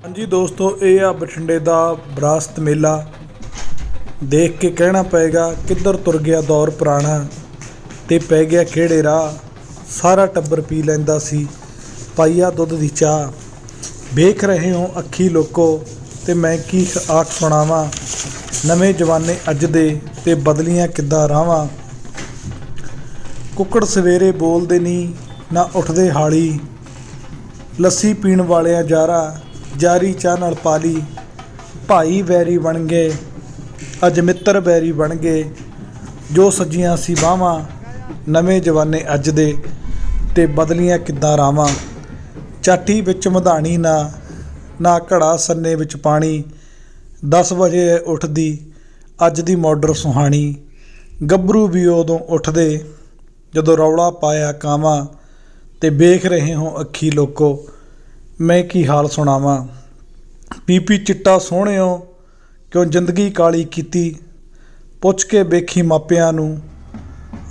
ਹਾਂਜੀ ਦੋਸਤੋ, ਇਹ ਆ ਬਠਿੰਡੇ ਦਾ ਵਿਰਾਸਤ ਮੇਲਾ। ਦੇਖ ਕੇ ਕਹਿਣਾ ਪਏਗਾ, ਕਿੱਧਰ ਤੁਰ ਗਿਆ ਦੌਰ ਪੁਰਾਣਾ ਤੇ ਪੈ ਗਿਆ ਕਿਹੜੇ ਰਾਹ। ਸਾਰਾ ਟੱਬਰ ਪੀ ਲੈਂਦਾ ਸੀ, ਪਾਈਆ ਦੁੱਧ ਦੀ ਚਾਹ। ਵੇਖ ਰਹੇ ਹੋ ਅੱਖੀ ਲੋਕੋ ਤੇ ਮੈਂ ਕੀ ਆਖ ਸੁਣਾਵਾਂ। ਨਵੇਂ ਜਵਾਨੇ ਅੱਜ ਦੇ ਤੇ ਬਦਲੀਆਂ ਕਿੱਦਾਂ ਰਾਵਾਂ ਕੁੱਕੜ ਸਵੇਰੇ ਬੋਲਦੇ ਨਹੀਂ ਨਾ ਉੱਠਦੇ ਹਾਲੀ। ਲੱਸੀ ਪੀਣ ਵਾਲਿਆਂ ਜਾਰਾ ਜਾਰੀ ਚਾਹ ਨਾਲ ਪਾਲੀ। ਭਾਈ ਵੈਰੀ ਬਣ ਗਏ, ਅੱਜ ਮਿੱਤਰ ਵੈਰੀ ਬਣ ਗਏ। ਜੋ ਸੱਜੀਆਂ ਸੀ ਬਾਹਾਂ, ਨਵੇਂ ਜਵਾਨੇ ਅੱਜ ਦੇ, ਤੇ ਬਦਲੀਆਂ ਕਿੱਦਾਂ ਰਾਵਾਂ। ਚਾਟੀ ਵਿੱਚ ਮਧਾਣੀ ਨਾ ਨਾ ਘੜਾ ਸੰਨੇ ਵਿੱਚ ਪਾਣੀ। 10 ਵਜੇ ਉੱਠਦੀ, ਅੱਜ ਦੀ ਮੋਡਰ ਸੁਹਾਣੀ। ਗੱਭਰੂ ਵੀ ਉਦੋਂ ਉੱਠਦੇ, ਜਦੋਂ ਰੌਲਾ ਪਾਇਆ ਕਾਵਾਂ, ਤੇ ਵੇਖ ਰਹੇ ਹੋ ਅੱਖੀ ਲੋਕੋ। ਮੈਂ ਕੀ ਹਾਲ ਸੁਣਾਵਾਂ? ਪੀਪੀ ਚਿੱਟਾ ਸੋਹਣਿਓ, ਕਿਉਂ ਜ਼ਿੰਦਗੀ ਕਾਲੀ ਕੀਤੀ? ਪੁੱਛ ਕੇ ਵੇਖੀ ਮਾਪਿਆਂ ਨੂੰ,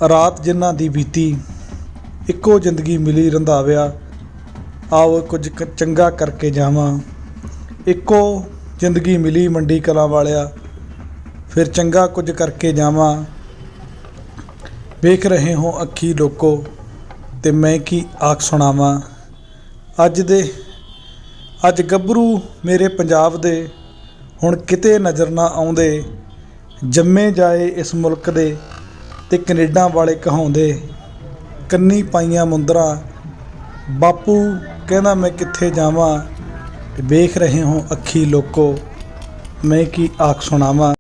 ਰਾਤ ਜਿਨ੍ਹਾਂ ਦੀ ਬੀਤੀ। ਇੱਕੋ ਜ਼ਿੰਦਗੀ ਮਿਲੀ ਰੰਧਾਵਿਆ, ਆਓ ਕੁਝ ਚੰਗਾ ਕਰਕੇ ਜਾਵਾਂ। ਇੱਕੋ ਜ਼ਿੰਦਗੀ ਮਿਲੀ ਮੰਡੀ ਕਲਾਂ ਵਾਲਿਆ, ਫਿਰ ਚੰਗਾ ਕੁਝ ਕਰਕੇ ਜਾਵਾਂ। ਵੇਖ ਰਹੇ ਹੋ ਅੱਖੀ ਲੋਕੋ, ਤੇ ਮੈਂ ਕੀ ਆਖ ਸੁਣਾਵਾਂ? ਅੱਜ ਦੇ ਅੱਜ ਗੱਭਰੂ ਮੇਰੇ ਪੰਜਾਬ ਦੇ ਹੁਣ ਕਿਤੇ ਨਜ਼ਰ ਨਾ ਆਉਂਦੇ, ਜੰਮੇ ਜਾਏ ਇਸ ਮੁਲਕ ਦੇ ਤੇ ਕੈਨੇਡਾ ਵਾਲੇ ਕਹਾਉਂਦੇ, ਕੰਨੀ ਪਾਈਆਂ ਮੁੰਦਰਾ, ਬਾਪੂ ਕਹਿੰਦਾ ਮੈਂ ਕਿੱਥੇ ਜਾਵਾਂ ਵੇਖ ਰਹੇ ਹੋ ਅੱਖੀ ਲੋਕੋ, ਮੈਂ ਕੀ ਆਖ ਸੁਣਾਵਾਂ।